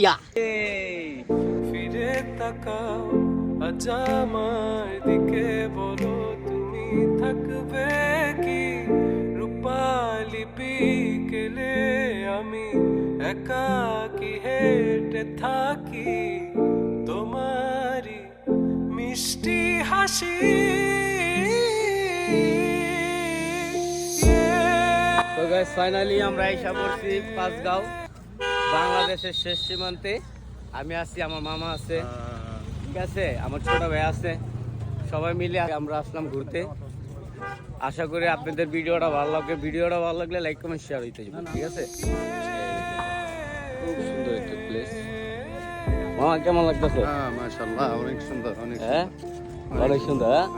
ইয়া। ফিরে তাকাও আজ আমার দিকে বলো তুমি থাকবে কি? রূপালি বিকেলে আমি একা কি হেঁটে থাকি? তোমারই মিষ্টি হাসি। তো গাইস ফাইনালি আমরা এসে পড়ছি পাঁচগাঁও। বাংলাদেশের শেষ সীমান্তে আমি আছি আমার মামা আছে। ঠিক আছে? আমার ছোট ভাই আছে। সবাই মিলে আমরা আসলাম ঘুরতে। আশা করি আপনাদের ভিডিওটা ভালো লাগবে। ভিডিওটা ভালো লাগলে লাইক কমেন্ট শেয়ার হইতে যাবে ঠিক আছে? খুব সুন্দর একটা প্লেস মামা কেমন লাগতেছে? হ্যাঁ মাশাআল্লাহ অনেক সুন্দর অনেক হ্যাঁ? অনেক সুন্দর হ্যাঁ?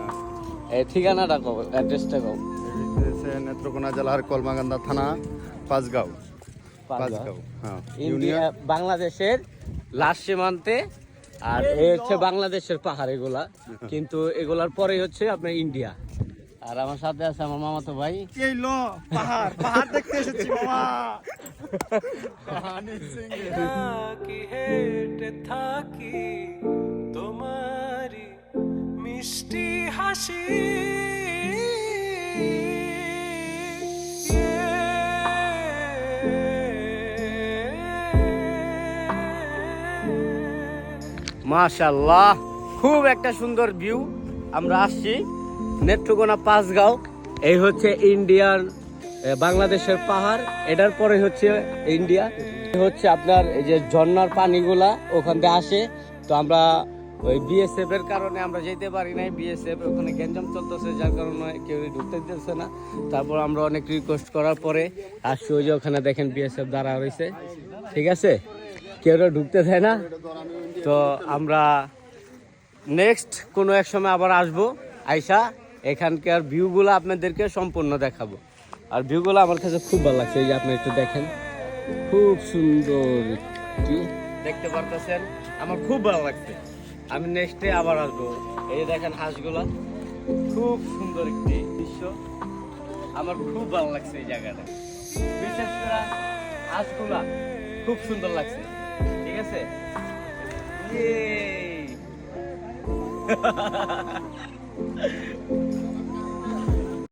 এই ঠিকানাটা কও অ্যাড্রেসটা কও। নেত্রকোনা জেলার কলমাগান্দা থানা পাঁচগাঁও। বাংলাদেশের লাস্ট সীমান্তে আর এই হচ্ছে বাংলাদেশের পাহাড় এগুলা। কিন্তু এগুলার পরে হচ্ছে আপনার ইন্ডিয়া। আর আমার সাথে আছে আমার মামাতো ভাই। এই লো পাহাড় পাহাড় দেখতে এসেছি মামা। কি হেঁটে থাকি তোমারই মিষ্টি হাসি। মাশাল্লাহ খুব একটা সুন্দর ভিউ আমরা আসছি নেত্রকোনা পাঁচগাঁও। এই হচ্ছে ইন্ডিয়ান বাংলাদেশের পাহাড়। এটার পরে হচ্ছে ইন্ডিয়া। হচ্ছে আপনার এই যে ঝর্ণার পানিগুলা ওখান থেকে আসে। তো আমরা ওই বিএসএফ এর কারণে আমরা যেতে পারি নাই। বিএসএফ ওখানে গ্যাঞ্জাম চলতেছে, যার কারণে কেউ ঢুকতে দিতেছে না। তারপর আমরা অনেক রিকোয়েস্ট করার পরে আসছি। ওই যে ওখানে দেখেন বিএসএফ দাঁড়া রয়েছে ঠিক আছে? কেউ ঢুকতে দেয় না। তো আমরা নেক্সট কোনো এক সময় আবার আসব। আইসা, এখানকার ভিউগুলো আপনাদেরকে সম্পূর্ণ দেখাবো। আর ভিউগুলো আমার কাছে খুব ভালো লাগছে, এই যে আপনি একটু দেখেন। খুব সুন্দর একটি দেখতে পারতেছেন? আমার খুব ভালো লাগছে। আমি নেক্সটে আবার আসব। এই দেখেন হাঁসগুলা। খুব সুন্দর একটি দৃশ্য। আমার খুব ভালো লাগছে এই জায়গাটা। বিশেষ করে হাঁসগুলা খুব সুন্দর লাগছে। ঠিক আছে? 예.